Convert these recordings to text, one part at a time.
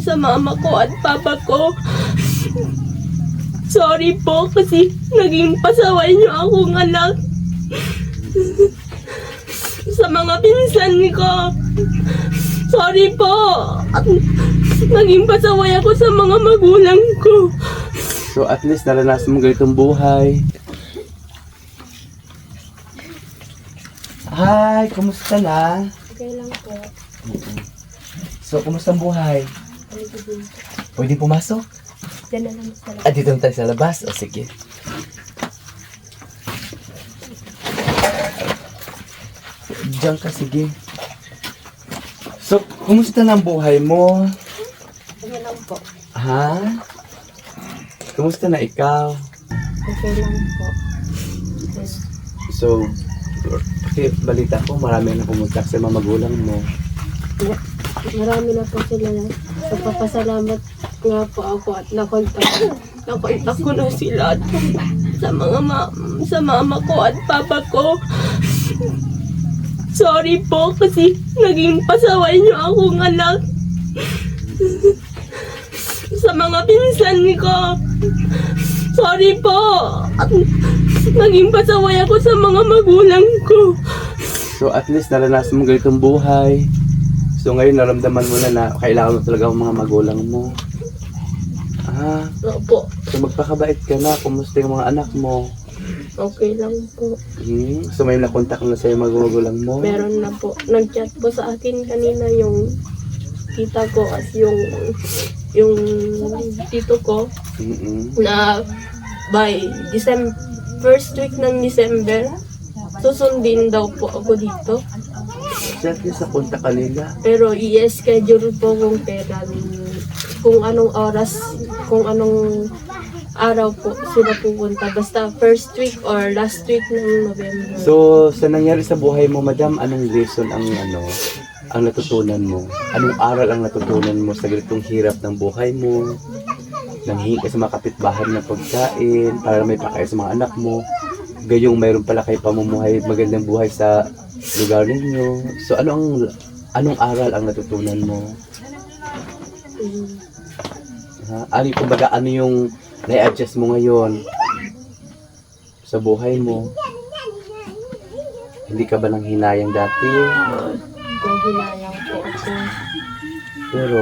sa mama ko at papa ko. Sorry po kasi naging pasaway niyo akong anak. sa mga pinsan ko. Sorry po. At naging pasaway ako sa mga magulang ko. So at least naranasan mo ganitong buhay. Hi, kumusta na? Okay lang po. So, kumusta ang buhay? Pwede pumasok? Diyan na lang sa Ah, dito na tayo sa labas. O, sige. Diyan ka, sige. So, kumusta na ang buhay mo? Okay lang po. Ha? Kumusta na ikaw? Okay lang po. So, kasi balita ko, marami na pumunta sa mga magulang mo. Marami na po sila na nagpapasalamat nga po ako at nakontak nakontak ko na sila at sa mga ma sa mama ko at papa ko. Sorry po kasi naging pasaway niyo akong anak. sa mga pinsan ko. Sorry po. At naging pasaway ako sa mga magulang ko. So, at least naranasan mo ganitong buhay. So, ngayon naramdaman mo na na kailangan mo talaga ang mga magulang mo. Ah, Opo, so magpakabait ka na. Kumusta yung mga anak mo? okay lang po. Hmm? So, may nakontak na sa'yo mga magulang mo? Meron na po. Nag-chat po sa akin kanina yung tita ko at yung yung tito ko Mm-mm. na by December first week ng December susundin daw po ako dito So, at least napunta ka nila. pero i-schedule po kung kailan kung anong oras kung anong araw po sila pupunta basta first week or last week ng November So, sa nangyari sa buhay mo, madam, anong lesson ang ano, ang natutunan mo? Anong aral ang natutunan mo sa ganitong hirap ng buhay mo? Nanghingi ka sa mga kapitbahay ng pagkain para may pakain sa mga anak mo. Gayong mayroon pala kayo pamumuhay, magandang buhay sa lugar ninyo. So, ano ang anong aral ang natutunan mo? Ha? Ano, kumbaga, ano yung na-adjust mo ngayon sa buhay mo? Hindi ka ba nang hinayang dati? Yung hinayang po ako Pero,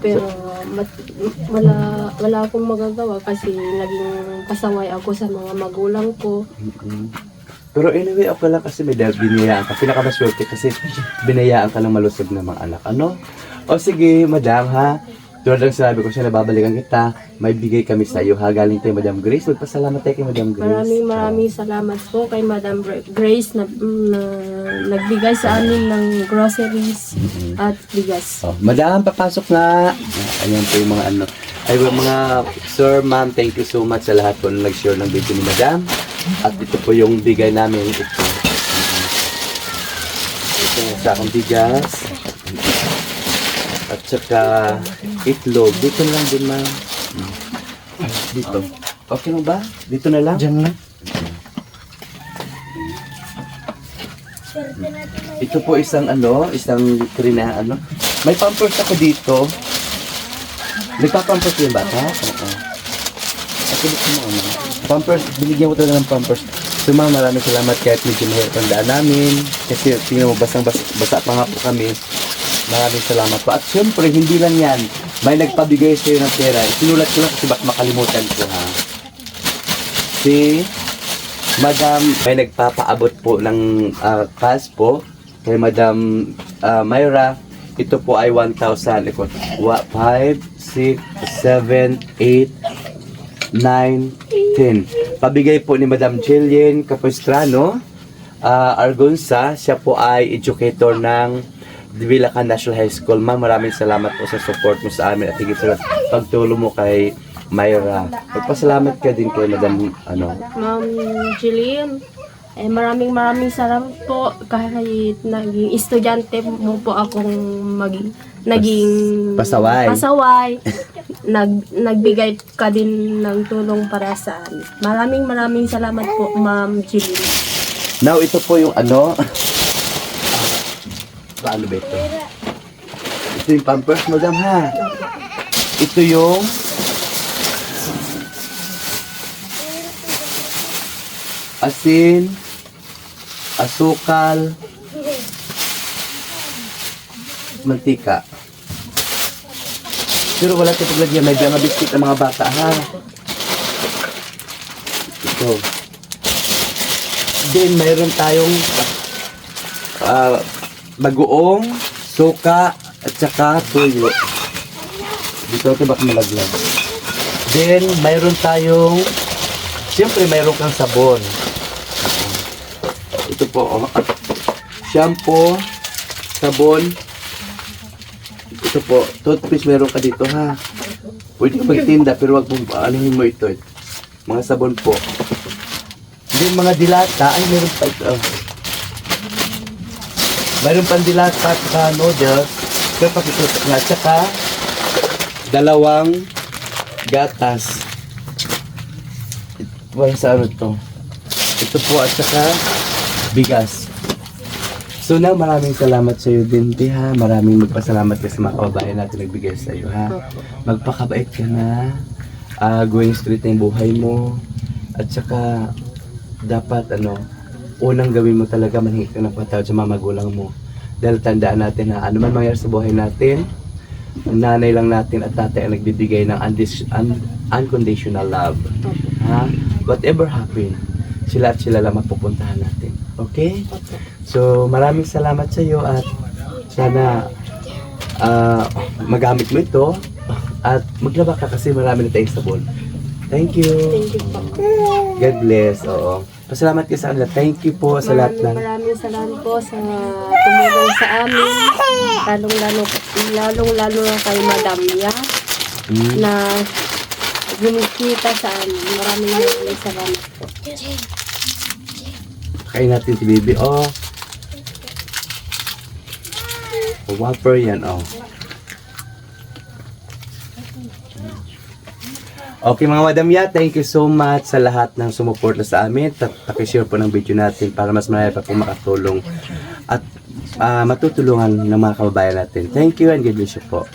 Pero mat- wala wala akong magagawa kasi naging pasaway ako sa mga magulang ko. mm pero anyway, okay lang kasi may binayaan ka. Pinakamaswerte kasi binayaan ka ng malusog na mga anak. Ano? O sige, madam ha. Tulad ng sinabi ko siya, nababalikan kita. May bigay kami sa iyo ha. Galing tayo, Madam Grace. Magpasalamat tayo kay Madam Grace. Maraming maraming salamat po kay Madam Gra- Grace na, na nagbigay sa amin ng groceries at bigas. Oh, madam, papasok na. Ayan po yung mga ano. Ay, mga sir, ma'am, thank you so much sa lahat po na nag-share ng video ni madam. At ito po yung bigay namin. Ito. Ito sa akong bigas. At saka itlog. Dito lang din, ma'am. Dito. Okay mo ba? Dito na lang? Diyan lang. Ito po isang ano, isang litre na ano. May pampers ako dito. Nagpapampers yung bata? Oo. Gusto mo ano. Pampers, binigyan ko talaga ng pampers. So ma'am, maraming salamat kahit medyo mahirap ang daan namin. Kasi tingnan mo, basang basa, basa pa nga po kami. Maraming salamat po. At syempre, hindi lang yan. May nagpabigay sa'yo ng pera. Sinulat ko lang kasi baka makalimutan ko ha. Si Madam, may nagpapaabot po ng uh, cash po kay Madam ah, Myra. Ito po ay 1,000. Iko, 5, 6, 7, 8, 9, 10. Pabigay po ni Madam Jillian Capistrano ah, Argonza. Siya po ay educator ng Divilacan National High School. Ma'am, maraming salamat po sa support mo sa amin at higit sa pagtulong mo kay Myra. Magpasalamat ka din kay Madam ano, Ma'am Jillian, eh, maraming maraming salamat po kahit naging estudyante mo po akong maging naging pasaway. pasaway. Nag, nagbigay ka din ng tulong para sa amin. Maraming maraming salamat po, Ma'am Jillian. Now, ito po yung ano. Paano ba ito? Ito yung pampers, madam ha. Ito yung asin, asukal, mantika. Pero wala ito paglagyan, may mga biscuit ng mga bata ha. Ito. Then, mayroon tayong ah, bagoong, suka, at saka tuyo. Dito ito baka malaglag. Then, mayroon tayong, siyempre mayroon kang sabon. Ito po, oh. shampoo, sabon, ito po, toothpaste meron ka dito ha. Pwede ka magtinda pero wag mong aalihin mo ito. Mga sabon po. Then mga dilata, ay meron pa ito. Mayroon pang dilata at saka noodles. Pero pakikita nga. Tsaka dalawang gatas. Ito sa ano to? Ito po at saka bigas. So na maraming salamat sa iyo din, Ti, ha. Maraming magpasalamat ka sa mga kababayan natin nagbigay sa iyo, ha. Magpakabait ka na. ah going straight na yung buhay mo. At saka, dapat, ano, unang gawin mo talaga manhingi ka ng patawad sa mga magulang mo. Dahil tandaan natin na ano man mangyari sa buhay natin, nanay lang natin at tatay ang nagbibigay ng undis- un- unconditional love. Ha? Whatever happen, sila at sila lang mapupuntahan natin. Okay? So, maraming salamat sa iyo at sana ah, magamit mo ito at maglaba ka kasi marami na tayong sabon. Thank you. Thank you po. God bless. Oo. Pasalamat ka sa kanila. Thank you po sa lahat ng... maraming salamat po sa tumulong sa amin. Lalong lalo, lalong lalo na kay Madam Ya Hmm. na gumikita sa amin. Maraming maraming salamat po. Kain natin si baby. Oh. Whopper yan, oh. Okay mga madam ya, thank you so much sa lahat ng sumuporta sa amin. Pakishare po ng video natin para mas marami pa po makatulong at ah, matutulungan ng mga kababayan natin. Thank you and God bless you po.